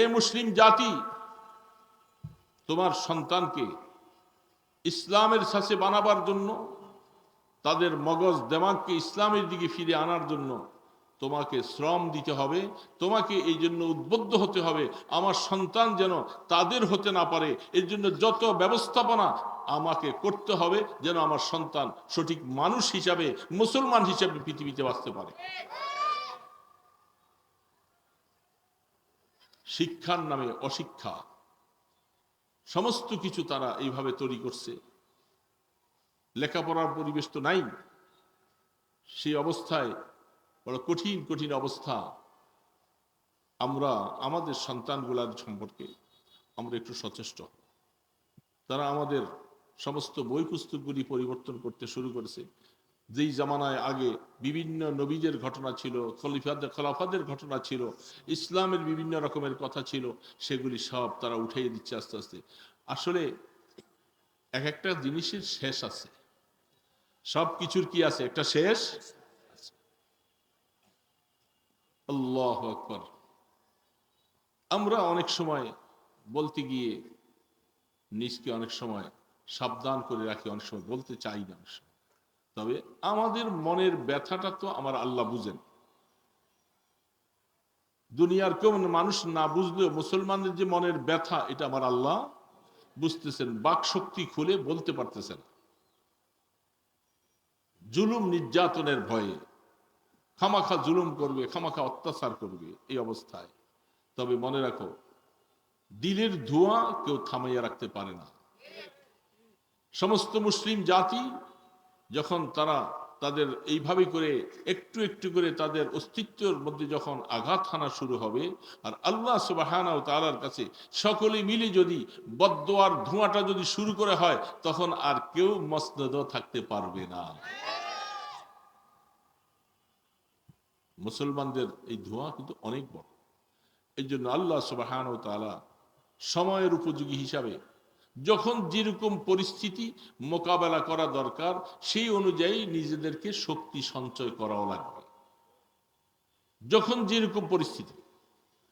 এ মুসলিম জাতি, তোমার সন্তানকে ইসলামের সাথে বানাবার জন্য, তাদের মগজ দেমাগকে ইসলামের দিকে ফিরে আনার জন্য তোমাকে শ্রম দিতে হবে, তোমাকে এই জন্য উদ্বুদ্ধ হতে হবে, আমার সন্তান যেন তাদের হতে না পারে, এর জন্য যত ব্যবস্থাপনা আমাকে করতে হবে যেন আমার সন্তান সঠিক মানুষ হিসাবে, মুসলমান হিসাবে পৃথিবীতে বাঁচতে পারে। শিক্ষার নামে অশিক্ষা। সমস্ত কিছু তারা এইভাবে তৈরি করছে। লেখাপড়ার পরিবেশ তো নাই। সেই অবস্থায় বড় কঠিন কঠিন অবস্থা। আমরা, আমাদের সন্তানগুলার সম্পর্কে আমরা একটু সচেষ্ট। তারা আমাদের সমস্ত বই পুস্তকগুলি পরিবর্তন করতে শুরু করেছে। যেই জামানায় আগে বিভিন্ন নবীদের ঘটনা ছিল, খলিফাদের, খলাফাদের ঘটনা ছিল, ইসলামের বিভিন্ন রকমের কথা ছিল, সেগুলি সব তারা উঠাইয়ে দিচ্ছে আস্তে আস্তে। আসলে এক একটা জিনিসের শেষ আছে। সব কিছুর কি আছে? একটা শেষ আল্লাহ আকবর। আমরা অনেক সময় বলতে গিয়ে নিজকে অনেক সময় সাবধান করে রাখি, অনেক সময় বলতে চাই না অনেক সময়। তবে আমাদের মনের ব্যথাটা তো আমার আল্লাহ বুঝেন। দুনিয়ার কেউ মানুষ না বুঝলেও মুসলমানদের যে মনের ব্যথা, এটা আমার আল্লাহ বুঝতেছেন বাক শক্তি খুলে বলতে পারতেছেন। জুলুম নির্যাতনের ভয়ে, খামাখা জুলুম করবে, খামাখা অত্যাচার করবে এই অবস্থায়। তবে মনে রাখো, দিলের ধোঁয়া কেউ থামাইয়া রাখতে পারে না। সমস্ত মুসলিম জাতি যখন তারা তাদের এইভাবে করে, একটু একটু করে তাদের অস্তিত্বের মধ্যে যখন আঘাত হানা শুরু হবে, আর আল্লাহ সুবাহানা ও তালার কাছে সকলে মিলে যদি বদোয়ার ধোঁয়াটা যদি শুরু করে হয়, তখন আর কেউ মসনদ থাকতে পারবে না। মুসলমানদের এই ধোঁয়া কিন্তু অনেক বড়। এই জন্য আল্লাহ সুবাহান ও তালা সময়ের উপযোগী হিসাবে যখন যেরকম পরিস্থিতি মোকাবেলা করা দরকার, সেই অনুযায়ী নিজেদেরকে শক্তি সঞ্চয় করাও লাগবে। যখন যেরকম পরিস্থিতি,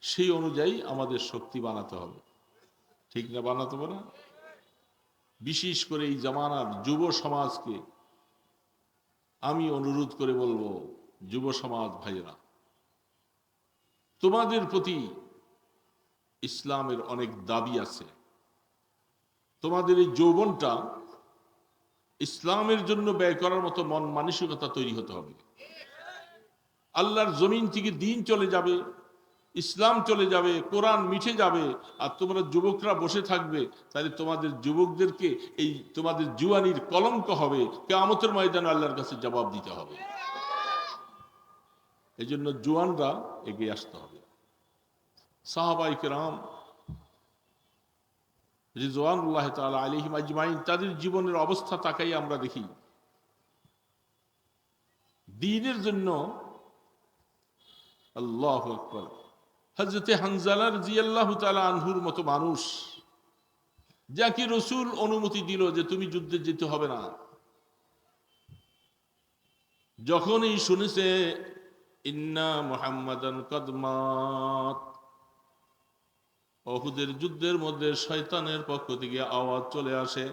সেই অনুযায়ী আমাদের শক্তি বানাতে হবে। ঠিক না বানাতে না? বিশেষ করে এই জামানার যুব সমাজকে আমি অনুরোধ করে বলব, যুব সমাজ ভাইয়েরা, তোমাদের প্রতি ইসলামের অনেক দাবি আছে। তোমাদের এই যৌবনটা ইসলামের জন্য ব্যয় করার মতো মন মানসিকতা তৈরি হতে হবে। আল্লাহর জমিন থেকে দিন চলে যাবে, ইসলাম চলে যাবে, কোরআন মিঠে যাবে, আর তোমরা যুবকরা বসে থাকবে, তাহলে তোমাদের যুবকদেরকে এই তোমাদের জুয়ানির কলঙ্ক হবে কেমতের ময়দানে আল্লাহর কাছে জবাব দিতে হবে। এই জন্য জুয়ানরা এগিয়ে আসতে হবে। সাহাবাই কেরাম রিজওয়ানুল্লাহ তাআলা আলাইহিম আজমাইন, তাদের জীবনের অবস্থা তাকাই আমরা দেখি। দিনের জন্য আল্লাহ আকবার। হজরতে হানজালার জিয়াল্লাহ তাআলা আনহুর মতো মানুষ, যাকে রসুল অনুমতি দিল যে তুমি যুদ্ধে যেতে হবে না। যখনই শুনেছে, ইন্না মুহাম্মাদান কদমাত অহুদের যুদ্ধের মধ্যে শয়তানের পক্ষ থেকে আওয়াজ চলে আসে।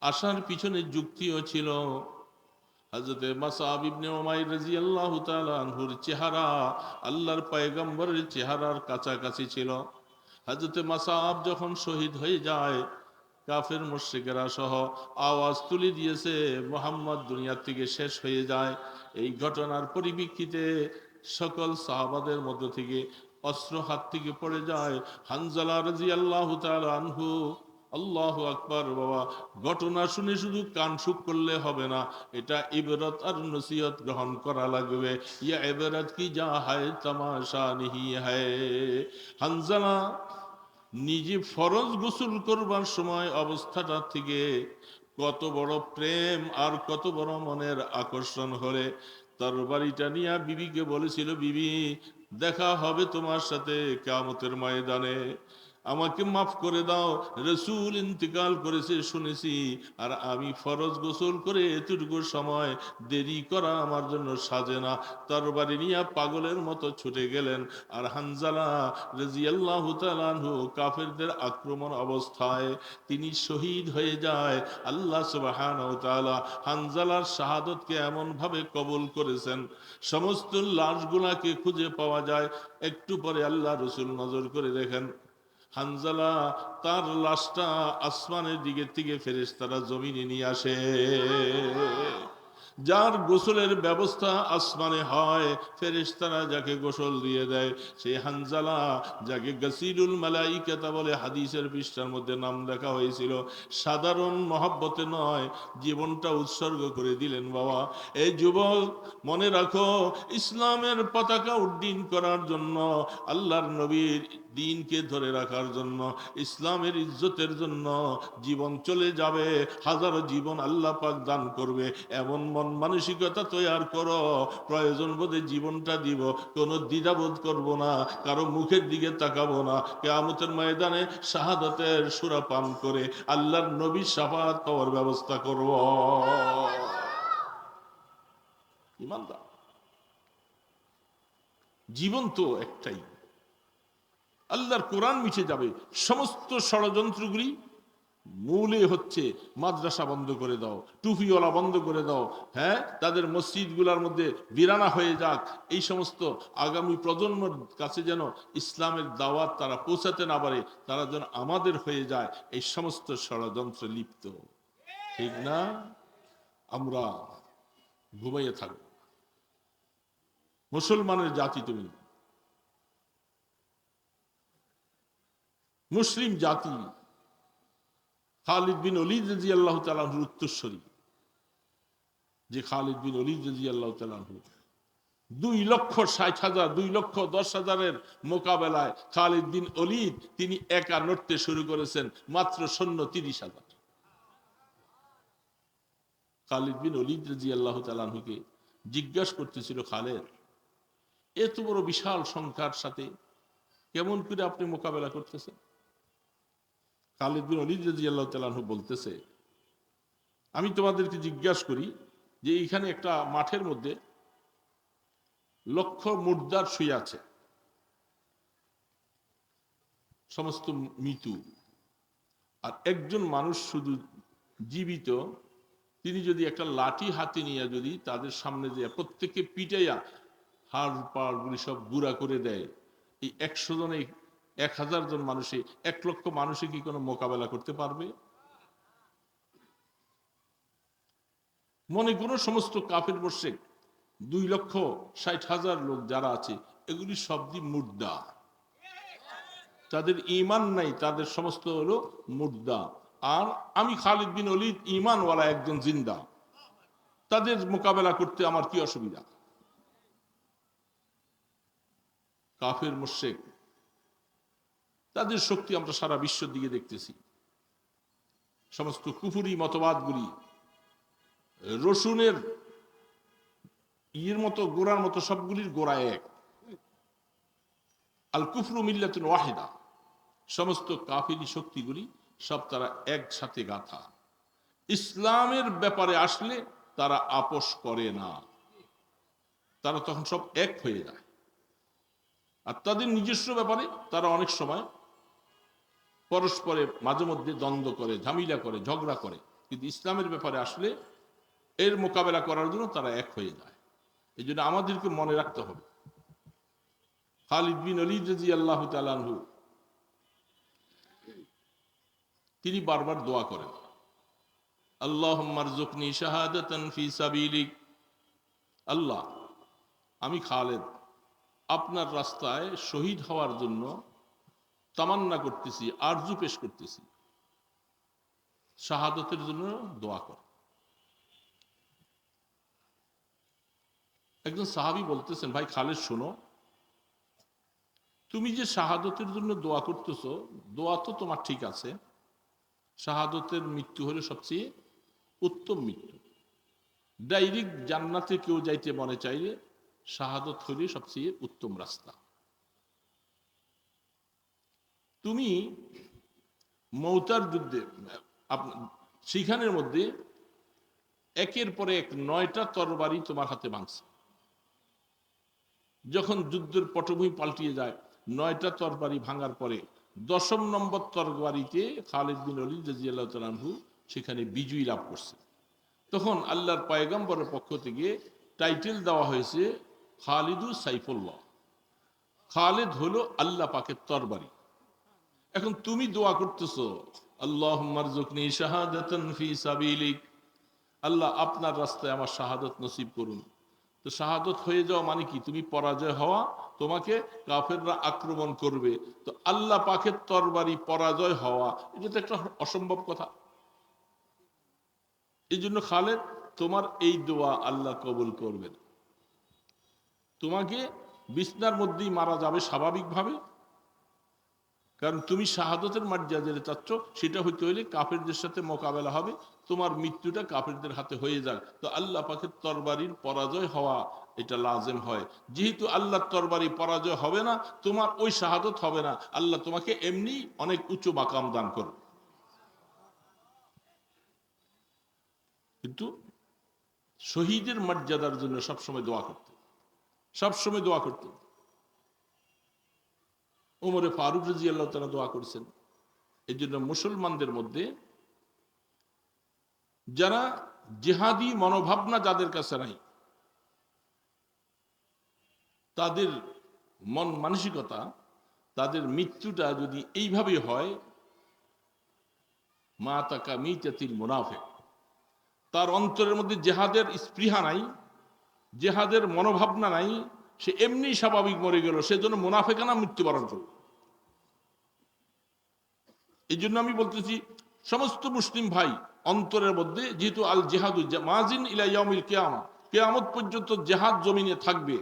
আসার পিছনে যুক্তিও ছিল। হজরতে মাসাব ইবনে ওমাইর রাদিয়াল্লাহু তাআলা আনহুর চেহারা আল্লাহর পয়গম্বরের চেহারার কাছাকাছি ছিল। হজরতে মাসাব যখন শহীদ হয়ে যায়, কাফের মুশ্রিকেরা সহ আওয়াজ তুলে দিয়েছে, মোহাম্মদ দুনিয়া থেকে শেষ হয়ে যায়। এই ঘটনার পরিপ্রেক্ষিতে সকল সাহাবাদের মধ্য থেকে অস্ত্র হাত থেকে পড়ে যায়। হানজালা রাজি আল্লাহ আনহু। আল্লাহ আকবর, বাবা। ঘটনা শুনে শুধু কান সুখ করলে হবে না, এটা ইবরত আর নসিহত গ্রহণ করা লাগবে। ইয়া ইবরত কি যা হায়, তামাশা নিহি হায়। হানজালা নিজে ফরজ গোসল করবার সময় অবস্থাটা থেকে কত বড় প্রেম আর কত বড় মনের আকর্ষণ হলে, তরবারিটা নিয়ে বিবিকে বলেছিল, বিবি দেখা হবে তোমার সাথে কামতের ময়দানে আমাকে মাফ করে দাও, রসুল ইন্তিকাল করেছে শুনেছি, আর আমি ফরজ গোসল করে এতটুকু সময় দেরি করা আমার জন্য সাজে না। তরবারি নিয়ে পাগলের মতো ছুটে গেলেন, আর হানজালা রাজিয়াল্লাহ তালানহু কাফেরদের আক্রমণ অবস্থায় তিনি শহীদ হয়ে যায়। আল্লাহ সুবাহান হানজালার শাহাদতকে এমনভাবে কবুল করেছেন। সমস্ত লাশগুলাকে খুঁজে পাওয়া যায়। একটু পরে আল্লাহ রসুল নজর করে দেখেন হানজালা তার লাশটা আসমানের দিকে থেকে ফেরেস তারা জমিনে নিয়ে আসে। যার গোসলের ব্যবস্থা আসমানে হয়, ফেরেশতারা যাকে গোসল দিয়ে দেয়, সেই হানজালা যাকে গসিরুল মালাইকাতা বলে হাদিসের পৃষ্ঠার মধ্যে নাম লেখা হয়েছিল, সাধারণ মহাব্বতে নয়, জীবনটা উৎসর্গ করে দিলেন বাবা। এই যুবক, মনে রাখো, ইসলামের পতাকা উড্ডীন করার জন্য, আল্লাহর নবীর দিনকে ধরে রাখার জন্য, ইসলামের ইজ্জতের জন্য জীবন চলে যাবে, হাজারো জীবন আল্লাহ পাক দান করবে। এমন মন মানসিকতা তৈয়ার করো। প্রয়োজন বোধে জীবনটা দিব। কোনো দ্বিধাবোধ করব না। কারও মুখের দিকে তাকাবো না। কেয়ামতের ময়দানে শাহাদতের সুরা পান করে আল্লাহর নবী সাফাত পাওয়ার ব্যবস্থা করব। ইমানদার। জীবন তো একটাই। আল্লাহর কোরআন মিশে যাবে। সমস্ত ষড়যন্ত্রগুলি মূলে হচ্ছে মাদ্রাসা বন্ধ করে দাও, টুপিওয়ালা বন্ধ করে দাও হ্যাঁ? তাদের মসজিদ মসজিদগুলোর মধ্যে বিরানা হয়ে যাক। এই সমস্ত আগামী প্রজন্মের কাছে যেন ইসলামের দাওয়াত তারা পৌঁছাতে না পারে, তারা যেন আমাদের হয়ে যায়, এই সমস্ত ষড়যন্ত্রে লিপ্ত। ঠিক না? আমরা ঘুমাইয়ে থাকব। মুসলমানের জাতি তুমি। মুসলিম জাতি খালিদ বিন অলিদ রাজি আল্লাহ তালাহুর উত্তরস্বরী যে খালিদ বিন অলিদ রাজি আল্লাহ তালাহু দুই লক্ষ ষাট হাজার, দুই লক্ষ দশ হাজারের মোকাবেলায় খালিদ বিন অলিদ তিনি একা নড়তে শুরু করেছেন মাত্র সৈন্য তিরিশ হাজার। খালিদ বিন অলিদ রাজি আল্লাহ তালাহুকে জিজ্ঞাসা করতেছিল, খালেদ, এত বড় বিশাল সংখ্যার সাথে কেমন করে আপনি মোকাবেলা করতেছেন? খালিদ বিন অলিদ রাজি আল্লাহ তালাহু বলতেছে, আমি তোমাদেরকে জিজ্ঞাসা করি যে এইখানে একটা মাঠের মধ্যে লক্ষ মুর্দার শুয়ে আছে। সমস্ত মৃত্যু। আর একজন মানুষ শুধু জীবিত, তিনি যদি একটা লাঠি হাতে নিয়ে যদি তাদের সামনে যে প্রত্যেককে পিটাইয়া হাড় পাড়গুলি সব গুড়া করে দেয়, এই একশো জনে এক হাজার জন মানুষে এক লক্ষ মানুষে কি কোনো মোকাবেলা করতে পারবে? মনে কোনো সমস্ত কাফের বসে দুই লক্ষ ষাট হাজার লোক যারা আছে, এগুলি সবদি মুর্দা। তাদের ইমান নাই, তাদের সমস্ত হলো মুর্দা। আর আমি খালিদ বিন অলিদ ইমানওয়ালা একজন জিন্দা। তাদের মোকাবেলা করতে আমার কি অসুবিধা? কাফের মোশেক তাদের শক্তি আমরা সারা বিশ্বের দিকে দেখতেছি। সমস্ত কুফুরি মতবাদগুলি, রসুনের ইয়ের মতো, গোড়ার মতো সবগুলির গোড়া এক। আল কুফরু মিল্লাতুন ওয়াহেদা, সমস্ত কাফিরি শক্তিগুলি সব তারা একসাথে গাথা। ইসলামের ব্যাপারে আসলে তারা আপোষ করে না। তারা তখন সব এক হয়ে যায়। আর তাদের নিজস্ব ব্যাপারে তারা অনেক সময় পরস্পরে মাঝে মধ্যে দ্বন্দ্ব করে, ঝামেলা করে, ঝগড়া করে। কিন্তু ইসলামের ব্যাপারে আসলে এর মোকাবেলা করার জন্য তারা এক হয়ে যায়। এই জন্য আমাদেরকে মনে রাখতে হবে। খালিদ বিন অলি রাজি আল্লাহ তালানহু তিনি বারবার দোয়া করেন আল্লাহ মারজুকনি শাহাদাতান ফি সাবিলিক। আল্লাহ, আমি খালেদ, আপনার রাস্তায় শহীদ হওয়ার জন্য তামান্না করতেছি, আরজু পেশ করতেছি। শাহাদতের জন্য দোয়া কর। একজন সাহাবি বলতেছেন, ভাই খালেদ, শোনো, তুমি যে শাহাদতের জন্য দোয়া করতেছ, দোয়া তো তোমার ঠিক আছে। শাহাদতের মৃত্যু হলো সবচেয়ে উত্তম মৃত্যু। ডাইরেক্ট জান্নাতে কেউ যাইতে মনে চাইলে, শাহাদত হলে সবচেয়ে উত্তম রাস্তা। তুমি মৌতার যুদ্ধে সেখানের মধ্যে একের পরে এক নয়টা তরবারি তোমার হাতে ভাঙছে। যখন যুদ্ধের পটভূমি পাল্টিয়ে যায়, নয়টা তরবারি ভাঙার পরে দশম নম্বর তরবারিতে খালিদ বিন অলি সেখানে বিজয়ী লাভ করছে। তখন আল্লাহর পয়গম্বরের পক্ষ থেকে টাইটেল দেওয়া হয়েছে খালিদু সাইফুল্লাহ। খালেদ হলো আল্লাহ পাকের তরবারি। এখন তুমি দোয়া করতেছো আল্লাহ মারজুকনি শাহাদাতান ফি সাবিলিক। আল্লাহ আপনার রাস্তায় আমার শাহাদত নসিব করুন। তো শাহাদত হয়ে যাওয়া মানে কি? তুমি পরাজয় হওয়া, তোমাকে কাফেররা আক্রমণ করবে। তো আল্লাহ পাখের তরবারি পরাজয় হওয়া, এটা তো একটা অসম্ভব কথা। এই জন্য খালেদ, তোমার এই দোয়া আল্লাহ কবুল করবেন। তোমাকে বিছনার মধ্যেই মারা যাবে স্বাভাবিকভাবে। কারণ তুমি শাহাদতের মর্যাদা যেটা চাচ্ছ, সেটা হইতে হইলে কাফেরদের সাথে মোকাবেলা হবে, তোমার মৃত্যুটা কাফেরদের হাতে হয়ে যাক। তো আল্লাহ পাকের তরবারির পরাজয় হওয়া এটা লাজেম হয়। যেহেতু আল্লাহর তরবারি পরাজয় হবে না, তোমার ওই শাহাদত হবে না। আল্লাহ তোমাকে এমনি অনেক উঁচু মাকাম দান করবে কিন্তু শহীদের মর্যাদার জন্য সবসময় দোয়া করতে। সবসময় দোয়া করতেন ওমরে ফারুক রাজি আল্লাহ তারা দোয়া করছেন। এই জন্য মুসলমানদের মধ্যে যারা জেহাদি মনোভাবনা যাদের কাছে নাই, তাদের মন মানসিকতা, তাদের মৃত্যুটা যদি এইভাবে হয়, মা তাকা মিতাতিল মুনাফেক। তার অন্তরের মধ্যে জেহাদের স্পৃহা নাই, জেহাদের মনোভাবনা নাই সে এমনি স্বাভাবিক মরে গেল, সেজন্য মুনাফেকানা মৃত্যুবরণ করল। এই জন্য আমি বলতেছি, সমস্ত মুসলিম ভাই অন্তরের মধ্যে, যেহেতু আল জেহাদু মাজিন ইলাইয়ামিল কেয়ামা, কেয়ামত পর্যন্ত জেহাদ জমিনে থাকবে